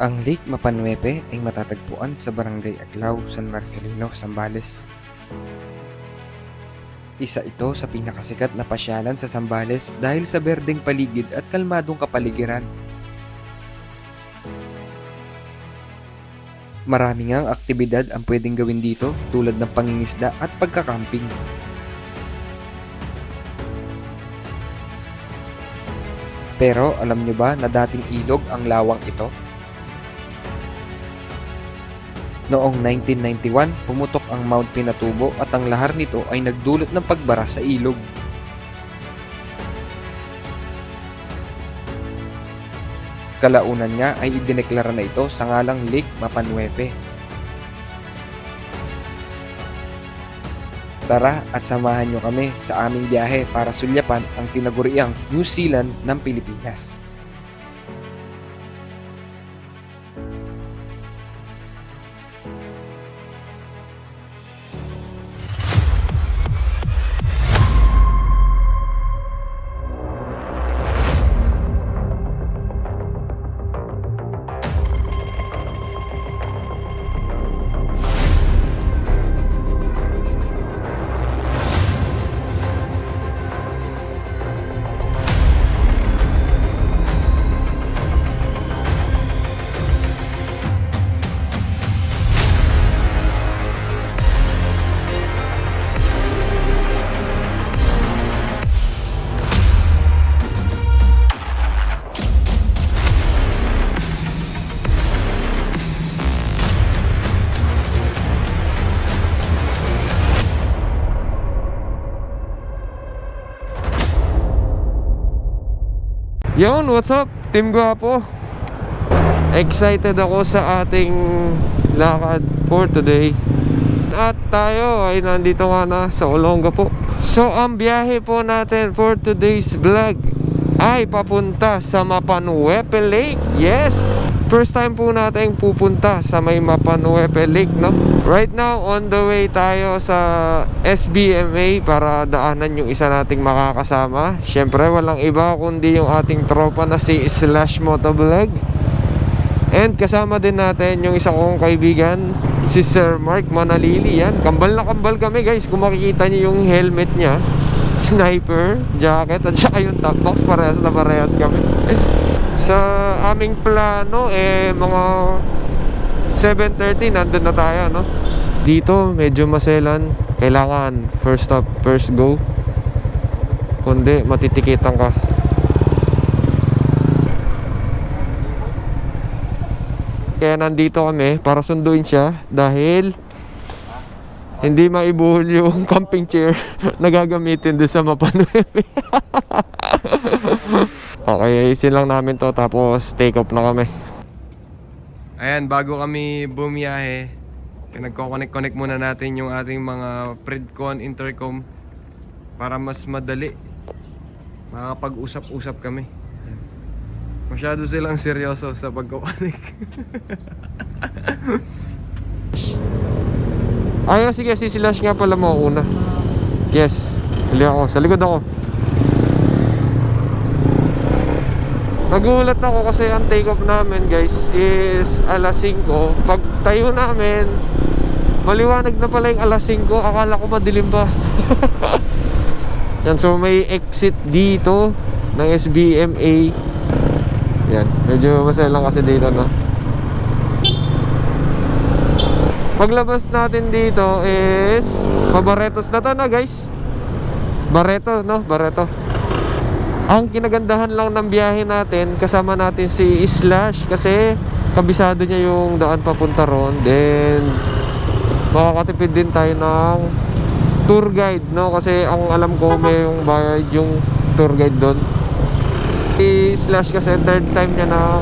Ang Lake Mapanuepe ay matatagpuan sa Barangay Aglao, San Marcelino, Zambales. Isa ito sa pinakasikat na pasyalan sa Zambales dahil sa berdeng paligid at kalmadong kapaligiran. Marami ngang aktibidad ang pwedeng gawin dito tulad ng pangingisda at pagkakamping. Pero alam nyo ba na dating ilog ang lawang ito? Noong 1991, pumutok ang Mount Pinatubo at ang lahar nito ay nagdulot ng pagbara sa ilog. Kalaunan nga ay idineklara na ito sa ngalang Lake Mapanuepe. Tara at samahan nyo kami sa aming biyahe para sulyapan ang tinaguriang New Zealand ng Pilipinas. Yon, what's up? Team Guapo. Excited ako sa ating lakad for today. At tayo ay nandito nga na sa Olonga po. So, ang biyahe po natin for today's vlog ay papunta sa Mapanuepe Lake. Yes! First time po natin pupunta sa may Mapanuepe Lake, no? Right now, on the way tayo sa SBMA para daanan yung isa nating makakasama. Siyempre, walang iba kundi yung ating tropa na si Slash Motovlog. And kasama din natin yung isa kong kaibigan, si Sir Mark Manalili. Yan, kambal na kambal kami guys. Kung makikita niyo yung helmet niya, sniper, jacket, at saka yung top box, parehas na parehas kami. Sa aming plano, eh, mga 7.30, nandun na tayo, no? Dito, medyo maselan. Kailangan first stop, first go. Kundi, matitikitan ka. Kaya nandito kami para sunduin siya dahil hindi maibuhol yung camping chair na gagamitin doon sa Mapanuepe. okay, isin lang namin to tapos take off na kami. Ayan, bago kami bumiyahe, nagko-connect-connect muna natin yung ating mga Predcon intercom para mas madali makapag-usap-usap kami. Masyado silang seryoso sa pagko-connect. Ay, sige, si Slash nga pala mo una. Yes, huli ako. Sa likod ako. Nagulat ako kasi ang take off namin guys is alas 5 Pag tayo namin Maliwanag na pala yung alas 5 Akala ko madilim pa. Yan so may exit dito Ng SBMA Yan medyo masaya lang kasi dito no? Paglabas natin dito is Pabaretos. Na to na guys. Bareto no? Bareto ang kinagandahan lang ng biyahe natin kasama natin si Slash kasi kabisado niya yung daan papunta ron. Then makakatipid din tayo ng tour guide no? Kasi ang alam ko may yung bayad yung tour guide doon. Si Slash kasi third time niya na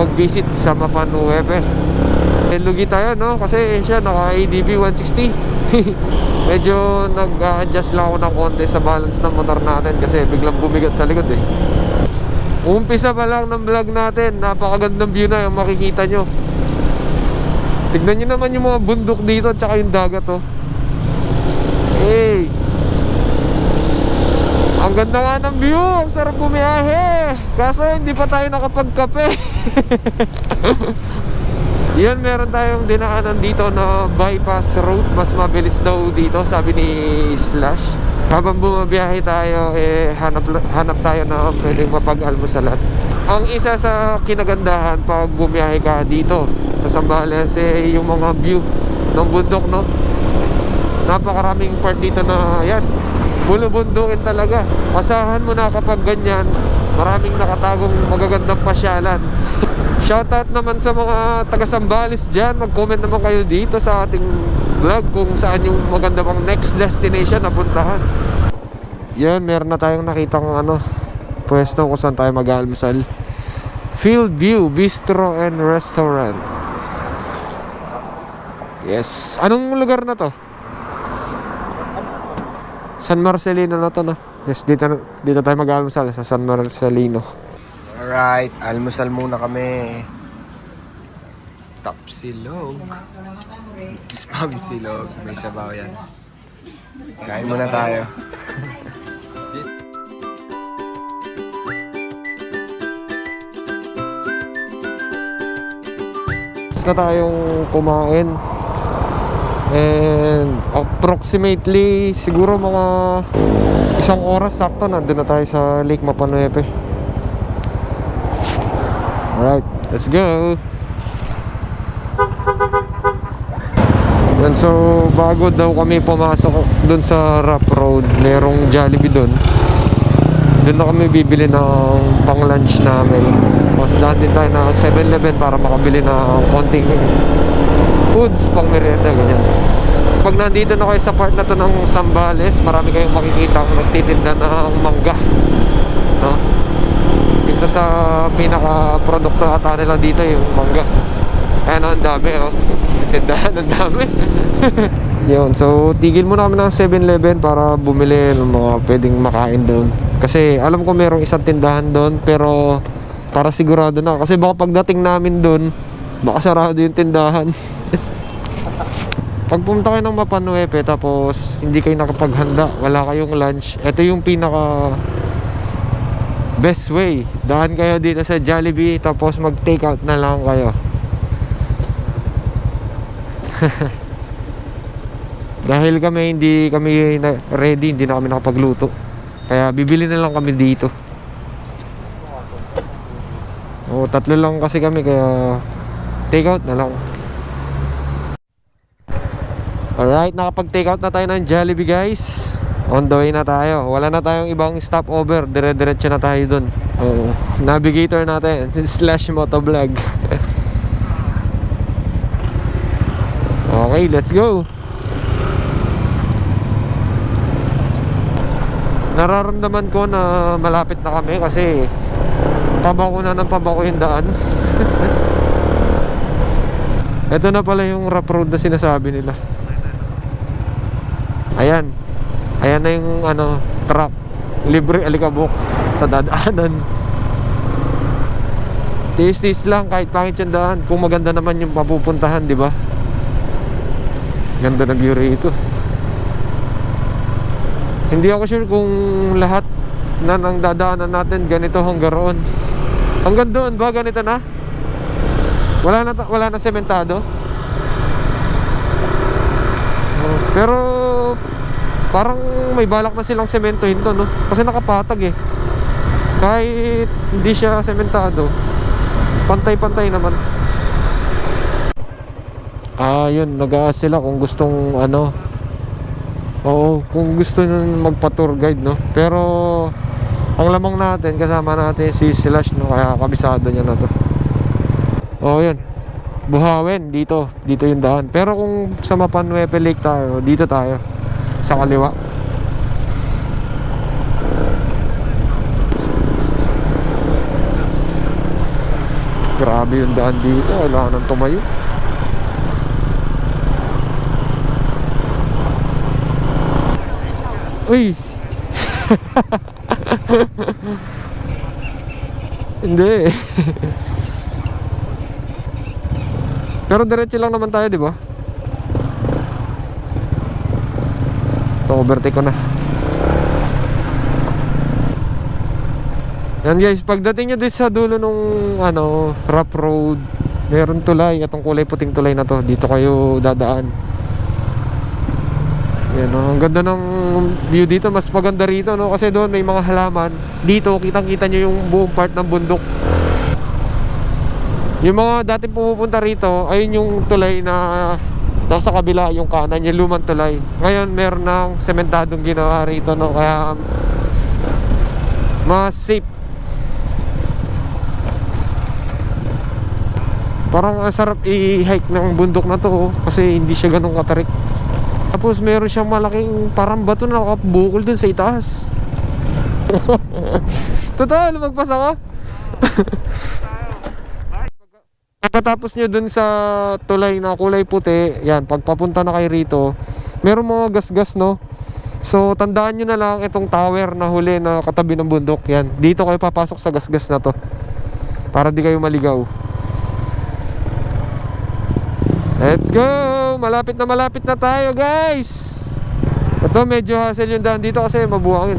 mag visit sa Mapanuepe. Eh, lugi tayo no? Kasi siya naka ADB 160 medyo nag-adjust lang ako ng konti sa balance ng motor natin kasi biglang bumigat sa likod eh. Umpisa pa lang ng vlog natin. Napakagandang view na yung makikita nyo. Tignan nyo naman yung mga bundok dito at saka yung dagat oh. Hey! Ang ganda nga ng view, ang sarap bumiyahe. Kaso hindi pa tayo nakapagkape. Yan, meron tayong dinaanan dito na bypass road. Mas mabilis daw dito, sabi ni Slash. Habang bumabiyahe tayo, eh, hanap, hanap tayo na pwedeng mapag-almusalan. Ang isa sa kinagandahan pag bumiyahe ka dito sa Sambales, eh, yung mga view ng bundok, no? Napakaraming part dito na, yan, Pulo bundukin talaga. Asahan mo na kapag ganyan, maraming nakatagong magagandang pasyalan. Shoutout naman sa mga taga Sambales dyan. Mag-comment naman kayo dito sa ating vlog kung saan yung maganda pang next destination na puntahan. Yan, meron na tayong nakitang ano, pwesto kung saan tayo mag-almusal. Field View Bistro and Restaurant. Yes. Anong lugar na to? San Marcelino na to no? Yes, dito, dito tayo mag-almusal sa San Marcelino. Alright, almusal muna kami. Tapsilog. Spam silog. May sabaw yan. Kain muna tayo. Na tayong kumain. And approximately siguro mga isang oras sakto nandun na tayo sa Lake Mapanuepe. Alright, let's go! And so, bago daw kami pumasok dun sa Rough Road, merong Jollibee dun. Doon na kami bibili ng pang lunch namin. Tapos daan din tayo ng 7-Eleven para makabili ng konting foods, pang merienda, ganyan. Pag nandito na kayo sa part na to ng Sambales, marami kayong makikita ang nagtitinda ng mangga. No? Isa sa pinaka-produkto ata nila dito yung mangga. Ayan, ang dami, oh. Tindahan, ang dami. Yun, so tigil muna kami ng 7-Eleven para bumili ng mga pwedeng makain doon. Kasi alam ko merong isang tindahan doon pero para sigurado na. Kasi baka pagdating namin doon, baka sarado yung tindahan. Pag pumunta kayo ng Mapanuepe tapos hindi kayo nakapaghanda, wala kayong lunch, ito yung pinaka best way. Daan kayo dito sa Jollibee tapos mag take out na lang kayo. Dahil kami hindi kami ready, hindi na kami nakapagluto. Kaya bibili na lang kami dito. O tatlo lang kasi kami kaya take out na lang. Alright, nakapag-take out na tayo ng Jollibee guys. On the way na tayo. Wala na tayong ibang stopover. Dire-diretso na tayo dun. Oo. Navigator natin. Slash motovlog. okay, let's go. Nararamdaman ko na malapit na kami kasi pabako na ng pabako yung daan. Ito na pala yung rough road na sinasabi nila. Ayan. Ayan na yung ano, truck. Libre alikabok sa dadaanan. Tiis-tiis lang kahit pangit yung daan. Kung maganda naman yung mapupuntahan, di ba? Ganda ng view rito. Hindi ako sure kung lahat na nang dadaanan natin ganito hanggang roon. Hanggang doon ba ganito na? Wala na wala na sementado. Pero parang may balak na silang sementohin to, no? Kasi nakapatag eh. Kahit hindi siya sementado, pantay-pantay naman. Ah, yun, nag-aas sila kung gustong ano. Oo, kung gusto nyo magpa-tour guide, no? Pero ang lamang natin, kasama natin si Slash, no? Kaya kabisado niya na to. Oo, yun. Buhawin, dito. Dito yung daan. Pero kung sa Mapanuepe Lake tayo, dito tayo. Sa kaliwa. Grabe yung daan dito. Wala nang tumayo. Uy! Hindi. Pero diretso lang naman tayo, di ba? Ito, overtake ko na. Yan guys, pagdating nyo dito sa dulo nung ano, rough road, meron tulay, itong kulay puting tulay na to, dito kayo dadaan. Yan oh, ang ganda ng view dito, mas maganda rito no, kasi doon may mga halaman. Dito, kitang-kita nyo yung buong part ng bundok. Yung mga dati pumupunta rito, ayun yung tulay na nasa kabila, yung kanan, yung lumang tulay. Ngayon, meron ng sementadong ginawa rito, no, kaya mas safe Parang ang sarap i-hike ng bundok na to oh, kasi hindi siya ganun katarik. Tapos meron siyang malaking parang bato na nakabukol dun sa itaas. Totoo, lumagpas ako. Pagkatapos nyo dun sa tulay na kulay puti, yan, pagpapunta na kayo rito, meron mga gasgas no. So tandaan nyo na lang itong tower na huli na katabi ng bundok, yan. Dito kayo papasok sa gasgas na to. Para di kayo maligaw. Let's go! Malapit na malapit na tayo guys! Ito medyo hassle yung daan dito kasi mabuhangin.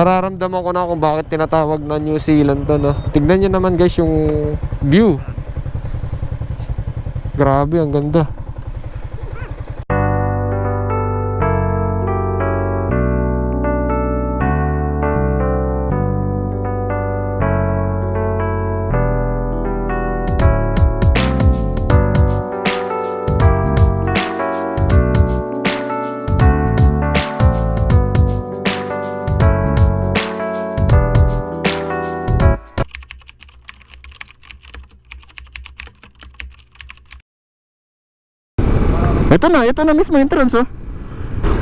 Nararamdaman ko na kung bakit tinatawag na New Zealand to no. Tignan nyo naman guys yung view. Grabe, ang ganda. Ito na, ito na mismo entrance oh.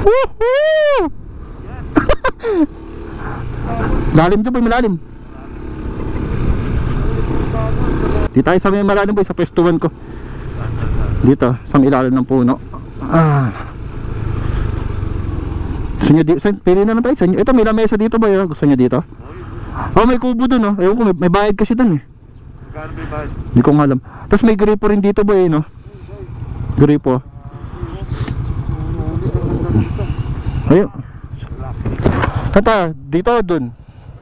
Woohoo! Lalim to boy, malalim. Di tayo sa may malalim boy, sa pwestuhan ko. Dito, sa ilalim ng puno. Ah. Gusto nyo dito, pili na lang tayo sa inyo. Ito, may lamesa dito ba yun? Gusto nyo dito? Oh, may kubo dun oh. Ewan ko, may, may bayad kasi dun eh. Hindi ko nga alam. Tapos may gripo rin dito boy, no? Gripo. Ayun. Tata, dito dun.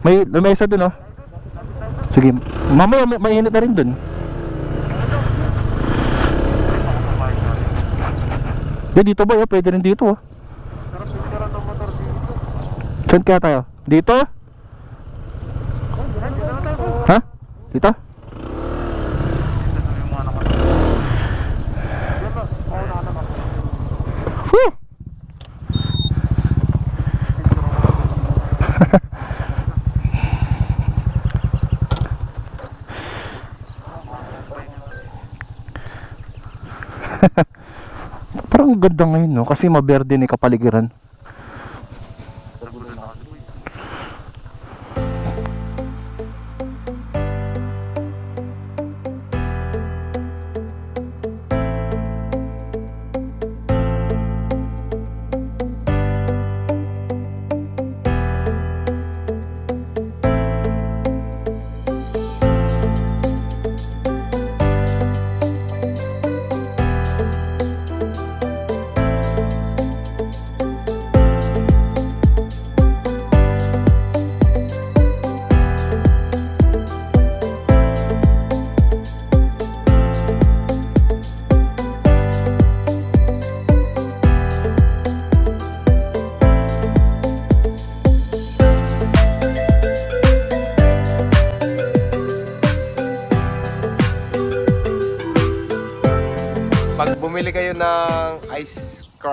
May lamesa dun oh. Sige, mamaya may, mainit na rin dun. Eh, dito ba? Oh? Pwede rin dito oh. Saan kaya tayo? Dito? Ha? Dito? Whew! Parang ang ganda ngayon no kasi maberde ni kapaligiran.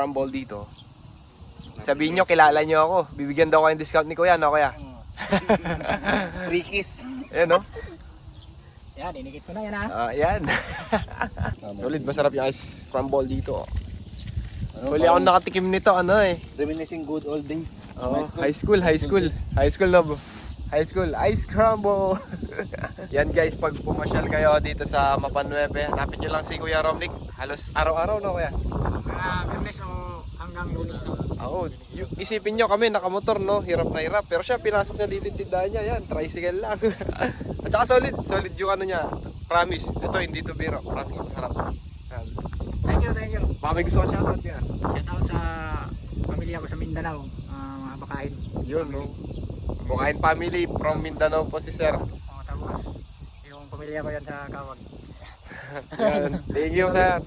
Ice crumble dito, sabihin nyo, kilala nyo ako. Bibigyan daw kayo ng discount ni Kuya, no Kuya? Rikis. Ayan, no? Yan, inikit ko na yan ha. Ah, yan. Solid, masarap yung ice crumble dito. Huli ako nakatikim nito, ano eh. Reminiscing good old days. Oo, high school, high school. High school na. High school, ice crumble. Yan guys, pag pumasyal kayo dito sa Mapanueve, hanapin nyo lang si Kuya Romnick. Halos araw-araw na kuya. Mga Biyernes o hanggang lunes na. Oo, isipin nyo kami nakamotor no, hirap na hirap. Pero siya, pinasok niya dito yung tindahan niya, yan, tricycle lang. At saka solid, solid yung ano niya. Promise, ito hindi to biro, promise, masarap. Yan. Thank you, thank you. Baka may gusto ka shoutout niya. Shout out sa pamilya ko sa Mindanao, ah, mga bakain. Yun, no. Bukain family from Mindanao po si Sir. Tapos yung pamilya ko yan sa Kawag. Yan. Thank you, Sir.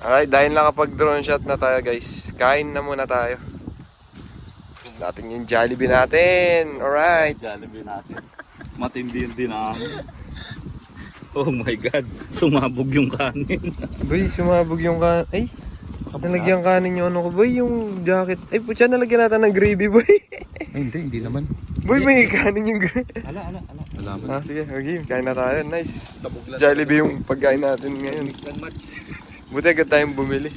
Alright, dahil nakapag drone shot na tayo guys, kain na muna tayo. Gusto natin yung Jollibee natin. Alright. Jollibee natin. Matindi yung dinami. Oh my God. Sumabog yung kanin. Boy, sumabog yung kan... Ay, nalagyan kanin yung ano ko, boy, yung jacket. Ay, putya, nalagyan natin ng gravy, boy. Ay, hindi, hindi naman. Boy, may kanin yung gravy. Ala, ala, ala. Alaman. Ah, sige, okay, kain na tayo. Nice. Jollibee yung pagkain natin ngayon. Mix and match. Buti agad tayong bumili.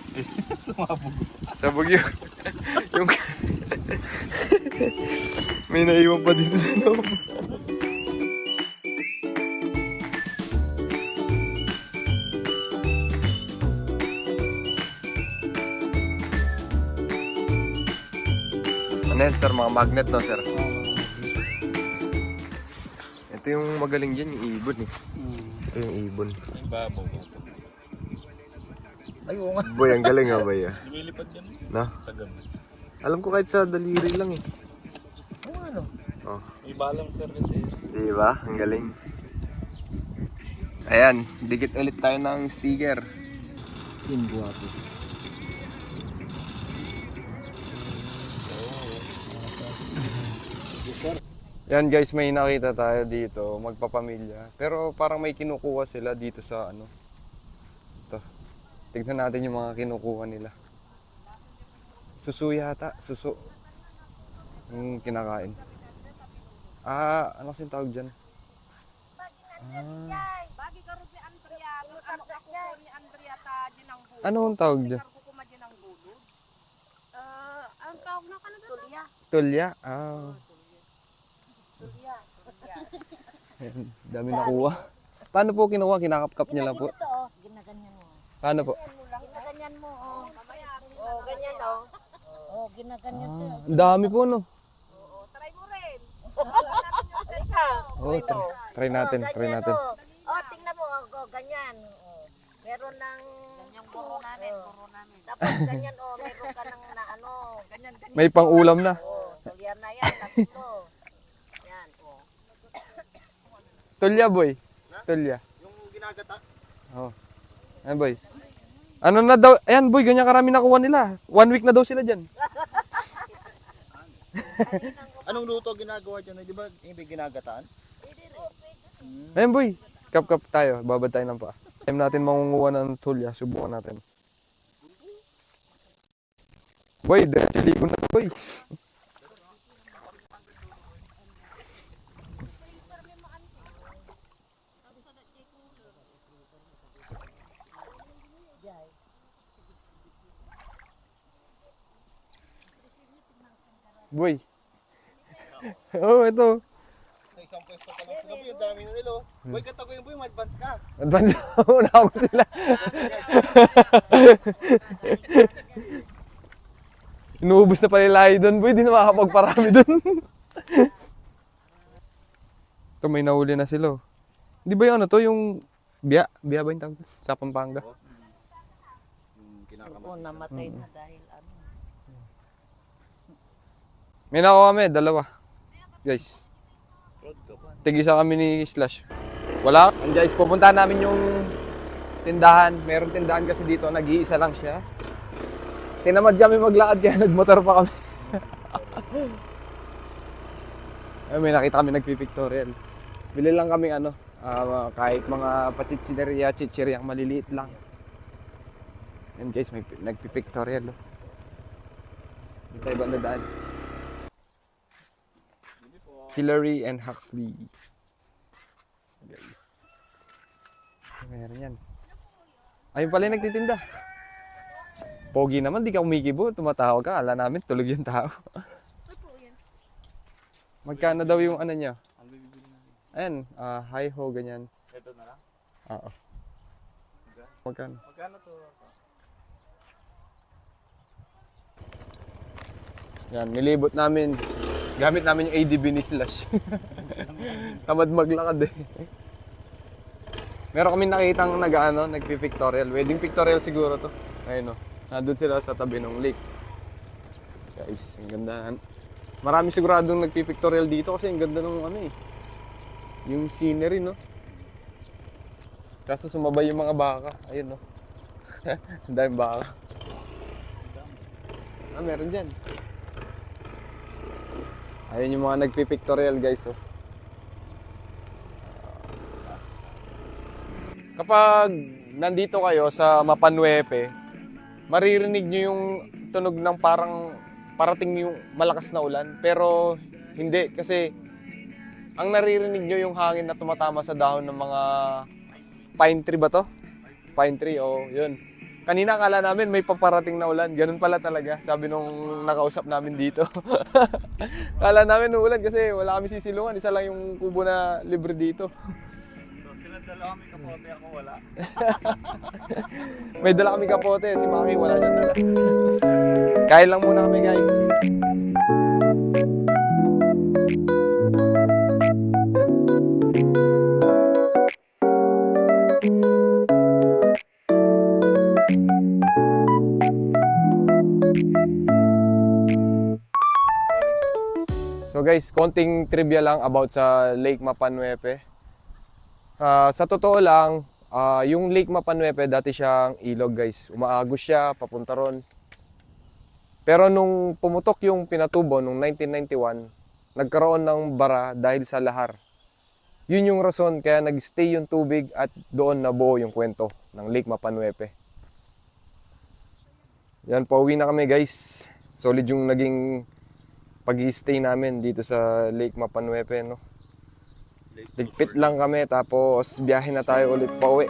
Sumabog. Sabog yung... yung... may naiwan pa dito sa loob. Ano yan, sir? Mga magnet, no, sir? Ito yung magaling dyan, yung ibon, eh. Ito yung ibon. Ang babaw. Ay, oo nga. Boy, ang galing, ah, boy, ah. Lumilipad yan. No? Sa gamit. Alam ko kahit sa daliri lang, eh. Oo, ano? Oh. May balancer kasi. Di ba? Ang galing. Ayan, dikit ulit tayo ng sticker. Yung guwapo. Yan guys, may nakita tayo dito, magpapamilya. Pero parang may kinukuha sila dito sa ano. Ito. Tignan natin yung mga kinukuha nila. Susu yata, susu. Yung kinakain. Ah, ano kasing tawag dyan? Kung ano ang tawag dyan? Uh, ang tawag na kanang tulya. Tulya. Ah. Ayan, dami nakuha. Paano po kinuha? Kinakapkap niya lang po. Ito, oh, ginaganyan mo. Paano po? Ginaganyan mo, oh. Oh, ganyan, oh. Oh, ginaganyan to. Ang dami po, no? Oo, try mo rin. Halika. Oh, try, try natin, oh, try ganyan, natin. Oh. oh, tingnan mo, oh, oh, ganyan. Oh. Meron ng... Yung guro namin, guro namin. Tapos ganyan, oh, meron ka ng na ano. Ganyan, ganyan. May pang-ulam na. Oh, tulyan na yan, tatlo. Yan, oh. Tulya, boy. Tulya. Yung ginagata. Oh. Ayan, boy. Ano na daw? Ayan, boy, ganyan karami nakuha nila. One week na daw sila dyan. Anong luto ginagawa dyan? Di ba hindi ginagataan? Ayan, boy. Kap-kap tayo. Babad tayo ng paa. Time natin mangunguha ng tulya. Subukan natin. Boy, diretso ligo na to, boy. Boy. oh, ito. Sa isang pwesto pa lang sa gabi. Ang dami na nila. oh. Boy, kata ko yung boy, ma-advance ka. Advance una ako sila. Inuubos na pala yung lahi doon, boy. Di na makakapagparami doon. Ito, may nahuli na sila. oh. Di ba yung ano to, yung biya? Biya ba yung tawag? Sa Pampanga? Yung kinakamat. Oh, namatay na dahil ano. May nakuha kami, dalawa. Guys. Tigisa kami ni Slash. Wala. And guys, pupuntahan namin yung tindahan. Meron tindahan kasi dito, nag-iisa lang siya. Tinamad kami maglakad kaya nagmotor pa kami. Ay, may nakita kami nagpipictorial. Bili lang kami ano, ah, kahit mga pachichineria, chichiryang maliliit lang. And guys, may pi- nagpipictorial. Oh. Dito tayo banda daan. Hillary and Huxley. Guys. Ano meron yan. Ayun pala yung nagtitinda. Pogi naman, di ka umikibo. Tumatawa ka. Ala namin, tulog yung tao. Magkano daw yung ano niya? Ayan, uh, hi ho, ganyan. Ito na lang? Oo. Magkano? Magkano to? Yan, nilibot namin. Gamit namin yung ADB ni Slash. Tamad maglakad eh. Meron kami nakitang nag ano, nagpi-pictorial. Wedding pictorial siguro to. Ayun no. Nandun sila sa tabi ng lake. Guys, ang ganda. Marami siguradong nagpi-pictorial dito kasi ang ganda ng ano eh. Yung scenery no. Kaso sumabay yung mga baka. Ayun no. Ang daming baka. Ah, meron dyan. Ayun yung mga nagpi-pictorial guys oh. Kapag nandito kayo sa Mapanwepe, maririnig nyo yung tunog ng parang parating yung malakas na ulan. Pero hindi kasi ang naririnig nyo yung hangin na tumatama sa dahon ng mga pine tree ba to? Pine tree, oh, yun. Kanina akala namin may paparating na ulan. Ganun pala talaga. Sabi nung nakausap namin dito. Akala namin uulan kasi wala kami sisilungan. Isa lang yung kubo na libre dito. So, sila dalawa may kapote, ako wala. May dala kami kapote. Si Maki wala siyang dala. Kain lang muna kami guys. Guys, konting trivia lang about sa Lake Mapanwepe. Ah, sa totoo lang, ah, yung Lake Mapanwepe dati siyang ilog guys. Umaagos siya papunta ron. Pero nung pumutok yung pinatubo nung 1991, nagkaroon ng bara dahil sa lahar. Yun yung rason kaya nagstay yung tubig at doon nabuo yung kwento ng Lake Mapanwepe. Yan, pauwi na kami guys. Solid yung naging pag stay namin dito sa Lake Mapanwepe, no? Ligpit lang kami tapos biyahe na tayo ulit pa uwi.